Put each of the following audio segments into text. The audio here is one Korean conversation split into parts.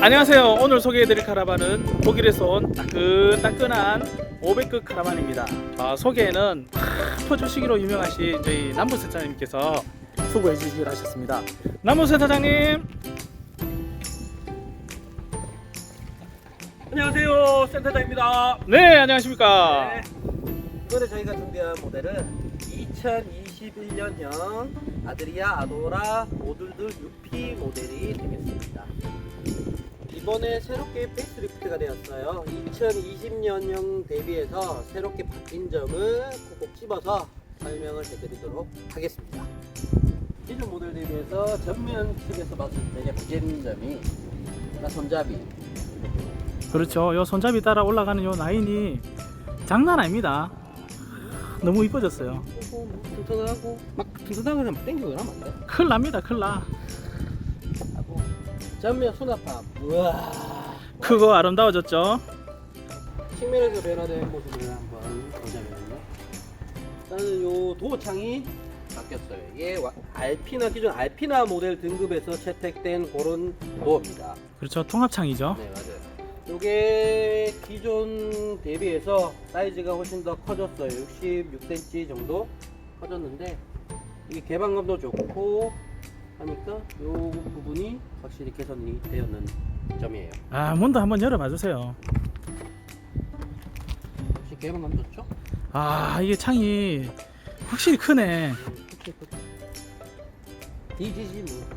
안녕하세요. 오늘 소개해드릴 카라반은 독일에서 온 따끈따끈한 500급 카라반입니다. 아, 소개에는 팍 퍼주시기로 유명하신 저희 남부 세차장님께서 수고해 주시기로 하셨습니다. 남부 세차장님. 안녕하세요 센터장입니다 네, 안녕하십니까. 네. 이번에 저희가 준비한 모델은 2021년형 아드리아 아도라 모듈들 6P 모델이 되겠습니다 이번에 새롭게 페이스리프트가 되었어요 2020년형 대비해서 새롭게 바뀐 점을 콕콕 집어서 설명을 해드리도록 하겠습니다 기존 모델 대비해서 전면 측에서 봤을 때 바뀐 점이 손잡이 그렇죠. 요 손잡이 따라 올라가는 요 라인이 장난 아닙니다. 너무 이뻐졌어요. 뭐 튼튼하고 막 튼튼하고 그냥 땡기고 이러면 안 돼. 큰일 납니다. 큰일 나. 전면 수납함. 우와. 크고 아름다워졌죠. 측면에서 변화된 모습을 한번 보자면요. 일단은 요 도어창이 바뀌었어요. 이게 와- 알피나 기존 알피나 모델 등급에서 채택된 그런 도어입니다. 그렇죠. 통합창이죠. 네 맞아요. 요게 기존 대비해서 사이즈가 훨씬 더 커졌어요. 66cm 정도 커졌는데 이게 개방감도 좋고 하니까 요 부분이 확실히 개선이 되었는 점이에요. 아, 문도 한번 열어봐 주세요. 혹시 개방감 좋죠? 아, 이게 창이 확실히 크네. DGG 뭐.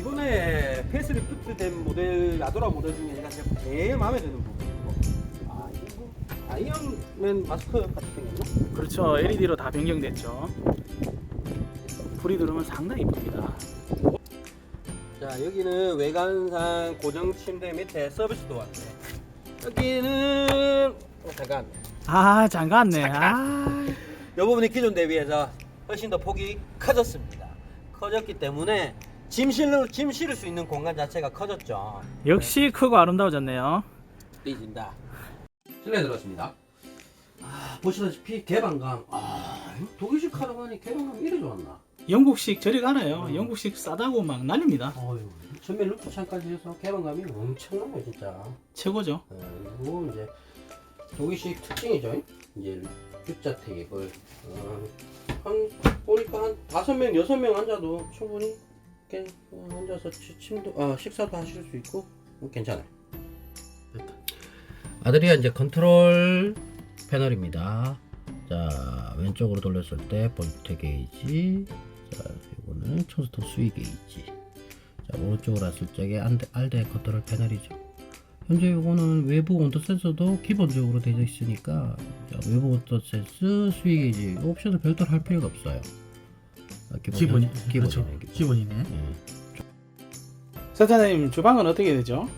이번에 페이스리프트 된 모델 아도라 모델 중에 제가 제일 마음에 드는 부분이고 아 이거 아이언맨 마스크 같이 생겼나? 그렇죠. LED로 다 변경됐죠. 불이 들어오면 상당히 이쁩니다. 자 여기는 외관상 고정 침대 밑에 서비스 도어인데 여기는 어, 잠깐. 아, 잠갔네. 아, 이 부분이 기존 대비해서 훨씬 더 폭이 커졌습니다. 커졌기 때문에 짐 실을 짐 실을 수 있는 공간 자체가 커졌죠. 역시 크고 아름다워졌네요. 삐진다. 실내 들었습니다. 아 보시다시피 개방감. 아 독일식 카라반이 개방감이 이래 좋았나 영국식 저리 가나요? 음. 영국식 싸다고 막 난립니다. 어휴 전면 루프 창까지 해서 개방감이 엄청나네 진짜 최고죠. 어, 그리고 이제 독일식 특징이죠. 이제 U자 테이블. 어, 한 보니까 한 다섯 명 여섯 명 앉아도 충분히 이렇게 어, 앉아서 치- 침도 아 식사도 하실 수 있고 뭐 괜찮아요. 아드리아 이제 컨트롤 패널입니다. 자 왼쪽으로 돌렸을 때 볼트 게이지. 자 이거는 천스톱 수위 게이지. 자 오른쪽으로 왔을 적에 안데, 알데 컨트롤 패널이죠. 현재 이거는 외부 온도 센서도 기본적으로 되어 있으니까 자, 외부 온도 센서 수위 게이지 이 옵션을 별도로 할 필요가 없어요. 아, 기본, 기본이네, 기본. 그렇죠. 기본 이네. 예. 세타님 주방은 어떻게 되죠?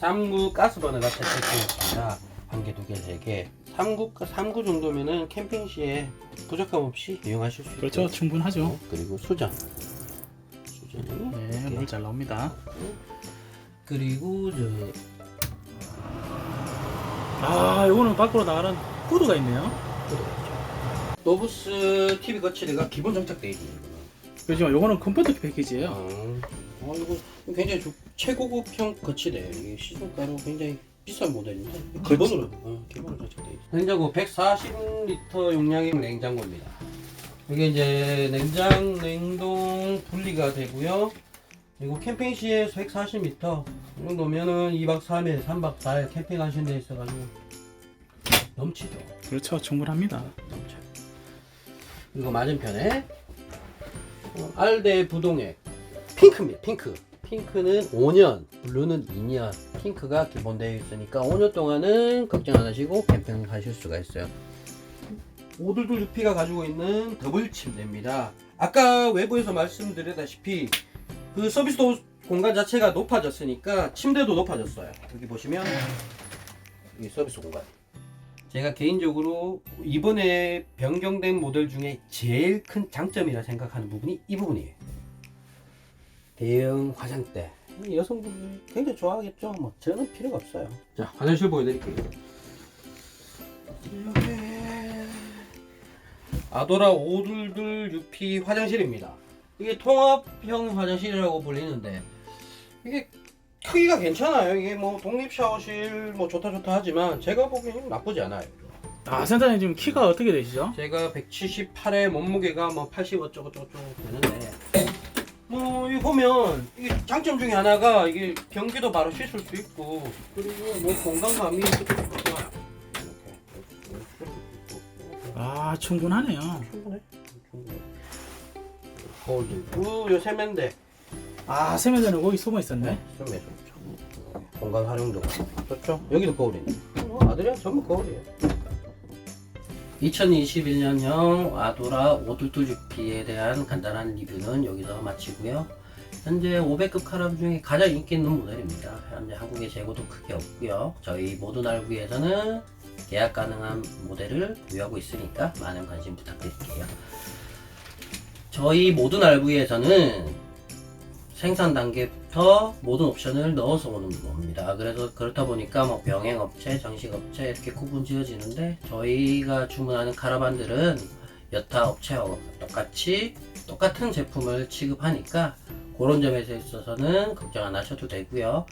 3구 가스버너가 채택되었습니다. 한 개, 두 개, 세 개. 3구, 3구 정도면은 캠핑 시에 부족함 없이 이용하실 수 그렇죠. 있고요. 충분하죠. 어, 그리고 수전. 수전이 네, 이렇게. 물 잘 나옵니다. 그리고 저 아, 이거는 밖으로 나가는 코드가 있네요. 노브스 TV 거치대가 기본 장착되어 있는 거예요. 그렇죠. 이거는 컴포트 패키지예요. 어, 이거 굉장히 좀 최고급형 거치대. 이게 시중가로 굉장히 비싼 모델인데 기본으로 어, 기본으로 장착돼 있어. 냉장고 140리터 용량의 냉장고입니다. 이게 이제 냉장 냉동 분리가 되고요. 그리고 캠핑 시에 140m 이 정도면은 2박 3일, 3박 4일 캠핑하신 데 있어가지고 넘치죠. 그렇죠. 충분합니다. 넘쳐. 그리고 맞은편에 어, 알데 부동액 핑크입니다. 핑크. 핑크는 5년, 블루는 2년. 핑크가 기본되어 있으니까 5년 동안은 걱정 안 하시고 캠핑하실 수가 있어요. 오들도 6P가 가지고 있는 더블 침대입니다. 아까 외부에서 말씀드렸다시피 그 서비스 도 공간 자체가 높아졌으니까 침대도 높아졌어요. 여기 보시면 이 서비스 공간. 제가 개인적으로 이번에 변경된 모델 중에 제일 큰 장점이라 생각하는 부분이 이 부분이에요. 대형 화장대. 여성분들 굉장히 좋아하겠죠? 뭐 저는 필요가 없어요. 자, 화장실 보여드릴게요. 이렇게 아도라 522 UP 화장실입니다. 이게 통합형 화장실이라고 불리는데 이게 크기가 괜찮아요. 이게 뭐 독립 샤워실 뭐 좋다 좋다 하지만 제가 보기에는 나쁘지 않아요. 아 센터장님 지금 키가 어떻게 되시죠? 제가 178에 몸무게가 뭐 80 어쩌고 저쩌고 되는데 뭐 이거 보면 이게 장점 중에 하나가 이게 변기도 바로 씻을 수 있고 그리고 뭐 공간감이 좋아요. 이렇게. 아 충분하네요 충분해. 충분해. 거울도 있고 요 세면대 아 세면대는 거기 숨어 있었네 좀 해줘. 공간 활용도 좋죠. 여기도 거울이네. 어, 아들이랑 전부 거울이에요. 2021년형 아도라 522에 대한 간단한 리뷰는 여기서 마치고요. 현재 500급 카라반 중에 가장 인기 있는 모델입니다. 현재 한국에 재고도 크게 없고요. 저희 모든 알부에서는 계약 가능한 모델을 보유하고 있으니까 많은 관심 부탁드릴게요. 저희 모든 RV에서는 생산 단계부터 모든 옵션을 넣어서 오는 겁니다. 그래서 그렇다 보니까 뭐 병행업체, 정식업체 이렇게 구분 지어지는데 저희가 주문하는 카라반들은 여타 업체와 똑같이 똑같은 제품을 취급하니까 그런 점에서 있어서는 걱정 안 하셔도 되고요.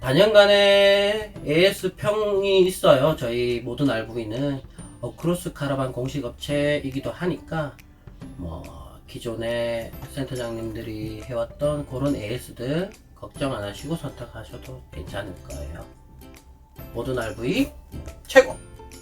단연간의 AS 평이 있어요. 저희 모든 RV는 어크로스 카라반 공식 업체이기도 하니까 뭐 기존의 센터장님들이 해왔던 그런 AS들 걱정 안 하시고 선택하셔도 괜찮을 거예요. 모든 RV 최고!